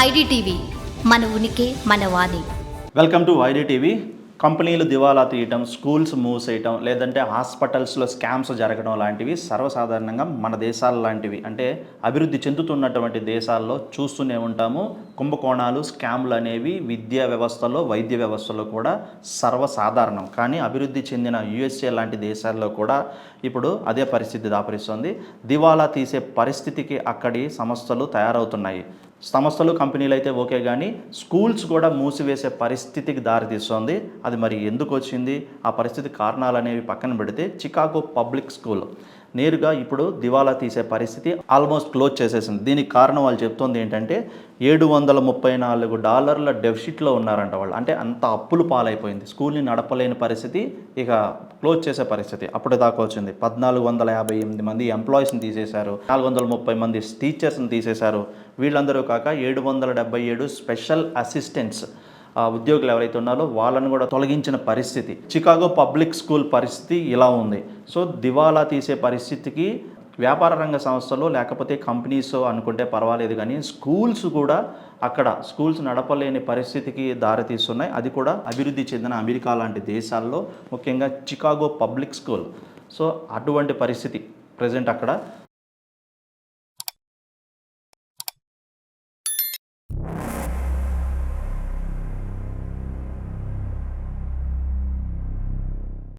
IDTV మన ఉనికి మన వాణి. Welcome to IDTV. కంపెనీలు దివాలా తీయటం స్కూల్స్ మూసేయటం లేదంటే హాస్పిటల్స్లో స్కామ్స్ జరగడం లాంటివి సర్వసాధారణంగా మన దేశాల లాంటివి. అంటే అభివృద్ధి చెందుతున్నటువంటి దేశాల్లో చూస్తూనే ఉంటాము. కుంభకోణాలు స్కామ్లు అనేవి విద్యా వ్యవస్థలో వైద్య వ్యవస్థలో కూడా సర్వసాధారణం. కానీ అభివృద్ధి చెందిన యుఎస్ఏ లాంటి దేశాల్లో కూడా ఇప్పుడు అదే పరిస్థితి దాపరిస్తుంది. దివాలా తీసే పరిస్థితికి అక్కడి సంస్థలు తయారవుతున్నాయి. సంస్థలు కంపెనీలు అయితే ఓకే కానీ స్కూల్స్ కూడా మూసివేసే పరిస్థితికి దారితీస్తోంది. అది మరి ఎందుకు వచ్చింది? ఆ పరిస్థితి కారణాలు అనేవి పక్కన పెడితే చికాగో పబ్లిక్ స్కూల్. నేరుగా ఇప్పుడు దివాలా తీసే పరిస్థితి ఆల్మోస్ట్ క్లోజ్ చేసేసింది. దీనికి కారణం వాళ్ళు చెప్తోంది ఏంటంటే ఏడు వందల ముప్పై నాలుగు డాలర్ల డెఫిషిట్లో ఉన్నారంట వాళ్ళు. అంటే అంత అప్పులు పాలైపోయింది. స్కూల్ని నడపలేని పరిస్థితి ఇక క్లోజ్ చేసే పరిస్థితి అప్పుడు దాకా వచ్చింది. పద్నాలుగు వందల యాభై ఎనిమిది మంది ఎంప్లాయీస్ని తీసేశారు. నాలుగు వందల ముప్పై మంది టీచర్స్ని తీసేశారు. వీళ్ళందరూ కాక ఏడు వందల డెబ్బై ఏడు స్పెషల్ అసిస్టెంట్స్ ఉద్యోగులు ఎవరైతే ఉన్నారో వాళ్ళని కూడా తొలగించిన పరిస్థితి. చికాగో పబ్లిక్ స్కూల్ పరిస్థితి ఇలా ఉంది. సో దివాలా తీసే పరిస్థితికి వ్యాపార రంగ సంస్థలు లేకపోతే కంపెనీస్ అనుకుంటే పర్వాలేదు కానీ స్కూల్స్ కూడా అక్కడ స్కూల్స్ నడపలేని పరిస్థితికి దారితీస్తున్నాయి. అది కూడా అభివృద్ధి చెందిన అమెరికా లాంటి దేశాల్లో ముఖ్యంగా చికాగో పబ్లిక్ స్కూల్ సో అటువంటి పరిస్థితి ప్రజెంట్ అక్కడ.